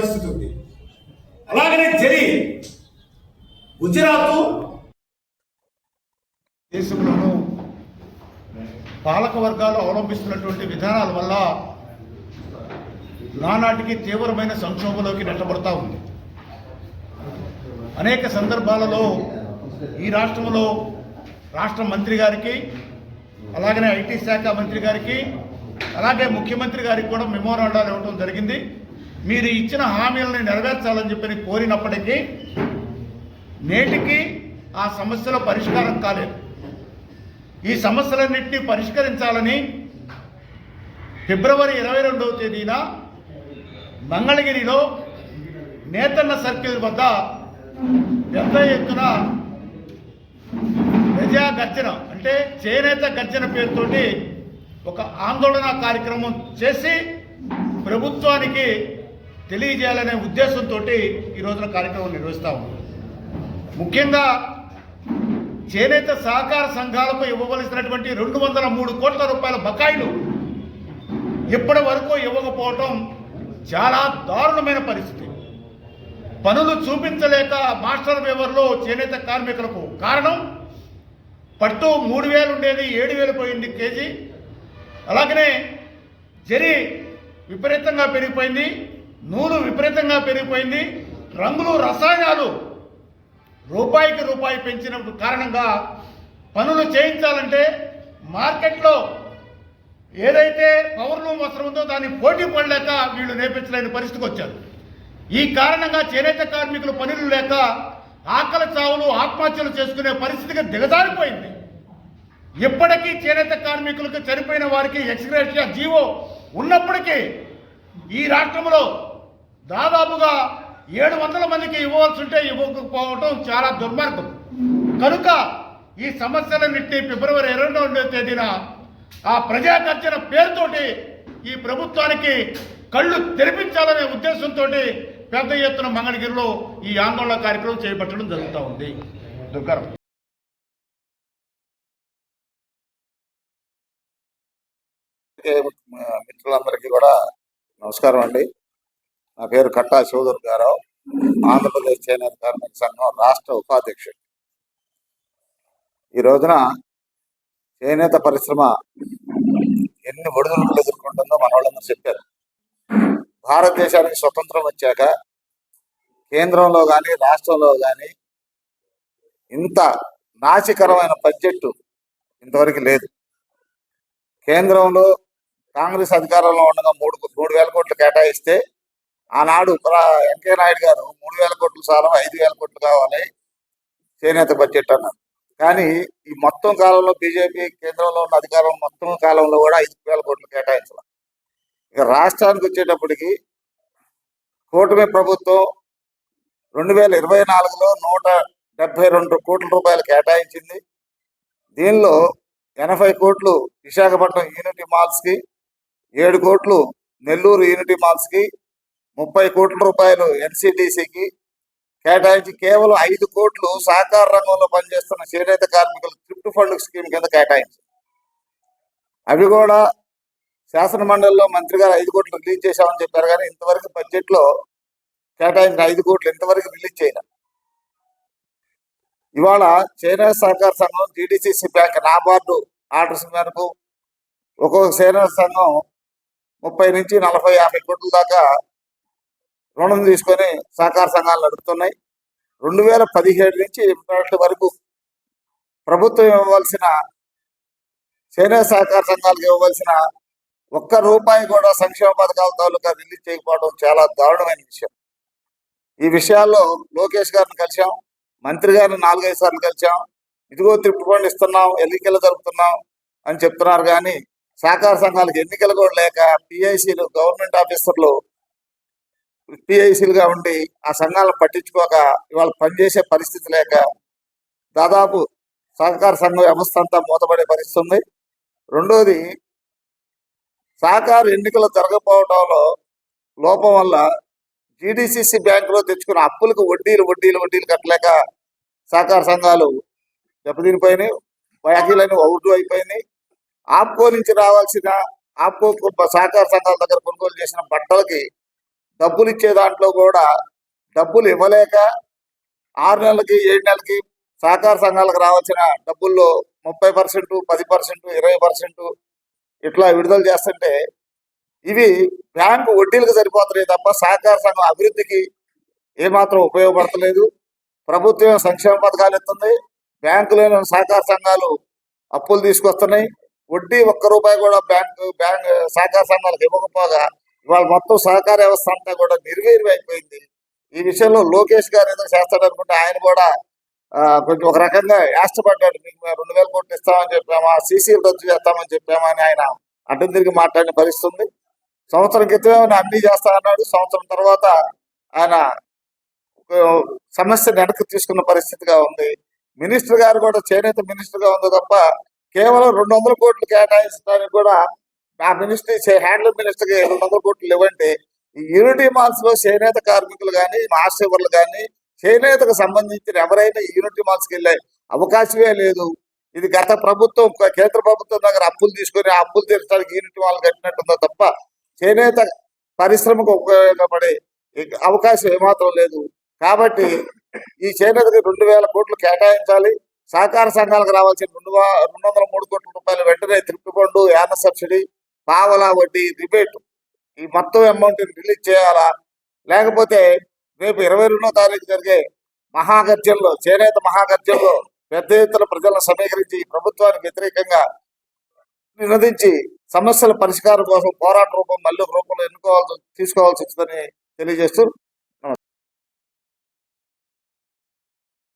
పరిస్థితి ఉంది. అలాగనే జరి గుజరాత్ దేశంలోనూ పాలక వర్గాలు అవలంబిస్తున్నటువంటి విధానాల వల్ల నానాటికి తీవ్రమైన సంక్షోభంలోకి నెట్టబడతా ఉంది. అనేక సందర్భాలలో ఈ రాష్ట్రంలో రాష్ట్ర మంత్రి గారికి అలాగనే ఐటీ శాఖ మంత్రి గారికి అలాగే ముఖ్యమంత్రి గారికి కూడా మెమోరాండాలు ఇవ్వడం జరిగింది. మీరు ఇచ్చిన హామీలను నెరవేర్చాలని చెప్పి కోరినప్పటికీ నేటికి ఆ సమస్యల పరిష్కారం కాలేదు. ఈ సమస్యలన్నింటినీ పరిష్కరించాలని ఫిబ్రవరి ఇరవై రెండవ తేదీన మంగళగిరిలో నేతన్న సర్కిల్ వద్ద పెద్ద ఎత్తున ప్రజా గర్జన అంటే చేనేత గర్జన పేరుతోటి ఒక ఆందోళన కార్యక్రమం చేసి ప్రభుత్వానికి తెలియజేయాలనే ఉద్దేశంతో ఈ రోజున కార్యక్రమం నిర్వహిస్తా ముఖ్యంగా చేనేత సహకార సంఘాలకు ఇవ్వవలసినటువంటి రెండు వందల మూడు కోట్ల రూపాయల బకాయిలు ఇప్పటి వరకు ఇవ్వకపోవటం చాలా దారుణమైన పరిస్థితి. పనులు చూపించలేక మాస్టర్ వేవర్లో చేనేత కార్మికులకు కారణం పట్టు మూడు వేలు ఉండేది ఏడు వేలు పోయింది కేజీ. అలాగనే జరి విపరీతంగా పెరిగిపోయింది. నూలు విపరీతంగా పెరిగిపోయింది. రంగులు రసాయనాలు రూపాయికి రూపాయి పెంచిన కారణంగా పనులు చేయించాలంటే మార్కెట్లో ఏదైతే పవర్ లూమ్ ఉందో దాన్ని పోటీ పడలేక వీళ్ళు నేర్పించలేని పరిస్థితికి వచ్చారు. ఈ కారణంగా చేనేత కార్మికులు పనులు లేక ఆకలి చావులు ఆత్మహత్యలు చేసుకునే పరిస్థితికి దిగజారిపోయింది. ఇప్పటికీ చేనేత కార్మికులకు చనిపోయిన వారికి ఎక్స్గ్రేషియా జీవో ఉన్నప్పటికీ ఈ రాష్ట్రంలో దాదాపుగా ఏడు వందల మందికి ఇవ్వవలసి ఉంటే ఇవ్వకపోవటం చాలా దుర్మార్గం. కనుక ఈ సమస్యలన్నింటినీ ఫిబ్రవరి ఇరవై రెండవ తేదీన ఆ ప్రజా గర్జన పేరుతోటి ఈ ప్రభుత్వానికి కళ్ళు తెరిపించాలనే ఉద్దేశంతో పెద్ద ఎత్తున మంగళగిరిలో ఈ ఆందోళన కార్యక్రమం చేపట్టడం జరుగుతూ ఉంది. దుర్గారం మిత్రులందరికీ కూడా నమస్కారం అండి. నా పేరు కట్టా శివదుర్గారావు ఆంధ్రప్రదేశ్ చేనేత కార్మిక సంఘం రాష్ట్ర ఉపాధ్యక్షుడు. ఈ రోజున చేనేత పరిశ్రమ ఎన్ని ఒడిదుడుకులు ఎదుర్కొంటుందో మన వాళ్ళందరూ చెప్పారు. భారతదేశానికి స్వతంత్రం వచ్చాక కేంద్రంలో కానీ రాష్ట్రంలో కానీ ఇంత నాశకరమైన బడ్జెట్ ఇంతవరకు లేదు. కేంద్రంలో కాంగ్రెస్ అధికారంలో ఉండగా మూడు మూడు వేల కోట్లు కేటాయిస్తే ఆనాడు ప్ర- వెంకయ్య నాయుడు గారు మూడు వేల కోట్లు సారం ఐదు వేల కోట్లు కావాలి. చేనేత బడ్జెట్ అన్నారు. కానీ ఈ మొత్తం కాలంలో బీజేపీ కేంద్రంలో ఉన్న అధికారం మొత్తం కాలంలో కూడా ఐదు వేల కోట్లు కేటాయించాలి. ఇక రాష్ట్రానికి వచ్చేటప్పటికి కూటమి ప్రభుత్వం రెండు వేల ఇరవై నాలుగులో నూట డెబ్బై రెండు కోట్ల రూపాయలు కేటాయించింది. దీనిలో ఎనభై కోట్లు విశాఖపట్నం యూనిటీ మాల్స్కి ఏడు కోట్లు నెల్లూరు యూనిటీ మాల్స్కి ముప్పై కోట్ల రూపాయలు ఎన్సిటిసికి కేటాయించి కేవలం ఐదు కోట్లు సహకార రంగంలో పనిచేస్తున్న చేనేత కార్మికుల థ్రిఫ్ట్ ఫండ్ స్కీమ్ కింద కేటాయించి. అవి కూడా శాసన మండలిలో మంత్రి గారు ఐదు కోట్లు రిలీజ్ చేశామని చెప్పారు కానీ ఇంతవరకు బడ్జెట్లో కేటాయించిన ఐదు కోట్లు ఇంతవరకు రిలీజ్ చేయలేదు ఇవాళ చేనేత సహకార సంఘం జీడిసిసి బ్యాంక్ నాబార్డు ఆర్డర్స్ మేరకు ఒక్కొక్క చేనేత సంఘం ముప్పై నుంచి నలభై యాభై కోట్ల దాకా రుణం తీసుకొని సహకార సంఘాలు నడుపుతున్నాయి. రెండు వేల పదిహేడు నుంచి ఇప్పటి వరకు ప్రభుత్వం ఇవ్వవలసిన చేనేత సహకార సంఘాలకు ఇవ్వవలసిన ఒక్క రూపాయి కూడా సంక్షేమ పథకాల తాలూకా రిలీజ్ చేయకపోవడం చాలా దారుణమైన విషయం. ఈ విషయాల్లో లోకేష్ గారిని కలిశాం మంత్రి గారిని నాలుగైదు సార్లు కలిసాం ఇదిగో త్రిప్పు ఇస్తున్నాం ఎన్నికలు జరుపుతున్నాం అని చెప్తున్నారు కానీ సహకార సంఘాలకు ఎన్నికలు కూడా లేక పిఐసీలు గవర్నమెంట్ ఆఫీసర్లు పిఐసీలుగా ఉండి ఆ సంఘాలను పట్టించుకోక ఇవాళ పనిచేసే పరిస్థితి లేక దాదాపు సహకార సంఘం వ్యవస్థ అంతా మూతపడే పరిస్థితి ఉంది. రెండోది సహకార ఎన్నికలు జరగకపోవడంలో లోపం వల్ల జీడిసిసి బ్యాంకులో తెచ్చుకున్న అప్పులకు వడ్డీలు వడ్డీలు వడ్డీలు కట్టలేక సహకార సంఘాలు దెబ్బతినిపోయినాయి. బాకీలన్నీ అవుట్ అయిపోయినాయి. ఆప్కో నుంచి రావాల్సిన ఆప్కో సహకార సంఘాల దగ్గర కొనుగోలు చేసిన బట్టలకి డబ్బులు ఇచ్చే దాంట్లో కూడా డబ్బులు ఇవ్వలేక ఆరు నెలలకి ఏడు నెలలకి సహకార సంఘాలకు రావాల్సిన డబ్బుల్లో ముప్పై పర్సెంట్ పది పర్సెంట్ ఇరవై పర్సెంట్ ఇట్లా విడుదల చేస్తుంటే ఇవి బ్యాంకు వడ్డీలకు సరిపోతున్నాయి తప్ప సహకార సంఘం అభివృద్ధికి ఏమాత్రం ఉపయోగపడతలేదు. ప్రభుత్వం సంక్షేమ పథకాలు ఇస్తుంది బ్యాంకులైన సహకార సంఘాలు అప్పులు తీసుకొస్తున్నాయి. వడ్డీ ఒక్క రూపాయి కూడా బ్యాంకు బ్యాంక్ సహకార సంఘాలకు ఇవ్వకపోగా ఇవాళ మొత్తం సహకార వ్యవస్థ అంతా కూడా నిర్వీర్యమైపోయింది ఈ విషయంలో లోకేష్ గారు ఏదో చేస్తాడు అనుకుంటే ఆయన కూడా కొంచెం ఒక రకంగా యాష్టపడ్డాడు. మీకు రెండు వేల కోట్లు ఇస్తామని చెప్పామా సీసీలు రద్దు చేస్తామని చెప్పామా అని ఆయన అడ్డం తిరిగి మాట్లాడిన పరిస్థితుంది. సంవత్సరం క్రితమే అన్ని చేస్తా అన్నాడు. సంవత్సరం తర్వాత ఆయన సమస్య వెనక్కి తీసుకున్న పరిస్థితిగా ఉంది. మినిస్టర్ గారు కూడా చేనేత మినిస్టర్గా ఉంది తప్ప కేవలం రెండు వందల కోట్లు కేటాయించడానికి కూడా ఆ మినిస్ట్రీ హ్యాండ్లూమ్ మినిస్టర్కి రెండు వందల కోట్లు లేవంటే ఈ యూనిటీ మాల్స్లో చేనేత కార్మికులు కానీ మాస్టర్లు కానీ చేనేతకు సంబంధించిన ఎవరైనా యూనిటీ మాల్స్కి వెళ్ళే అవకాశమే లేదు. ఇది గత ప్రభుత్వం కేంద్ర ప్రభుత్వం దగ్గర అప్పులు తీసుకొని ఆ అప్పులు తీర్చడానికి యూనిటీ మాల్ కట్టినట్టుందో తప్ప చేనేత పరిశ్రమకు ఉపయోగపడే అవకాశం ఏమాత్రం లేదు. కాబట్టి ఈ చేనేతకి రెండు వేల కోట్లు కేటాయించాలి. సహకార సంఘాలకు రావాల్సిన రెండు రెండు వందల మూడు కోట్ల రూపాయలు వెంటనే త్రిప్టి పండు యాన సబ్సిడీ. పావలా వడ్డీ రిబేట్? ఈ మొత్తం అమౌంట్ రిలీజ్ చేయాలా? లేకపోతే రేపు ఇరవై రెండో తారీఖు జరిగే మహాగర్జనలో చేనేత మహాగర్జనలో పెద్ద ఎత్తున ప్రజలను సమీకరించి ప్రభుత్వానికి వ్యతిరేకంగా నినదించి సమస్యల పరిష్కారం కోసం పోరాట రూపం మళ్ళీ రూపంలో ఎన్నుకోవాల్సి తీసుకోవాల్సి వచ్చిందని తెలియజేస్తూ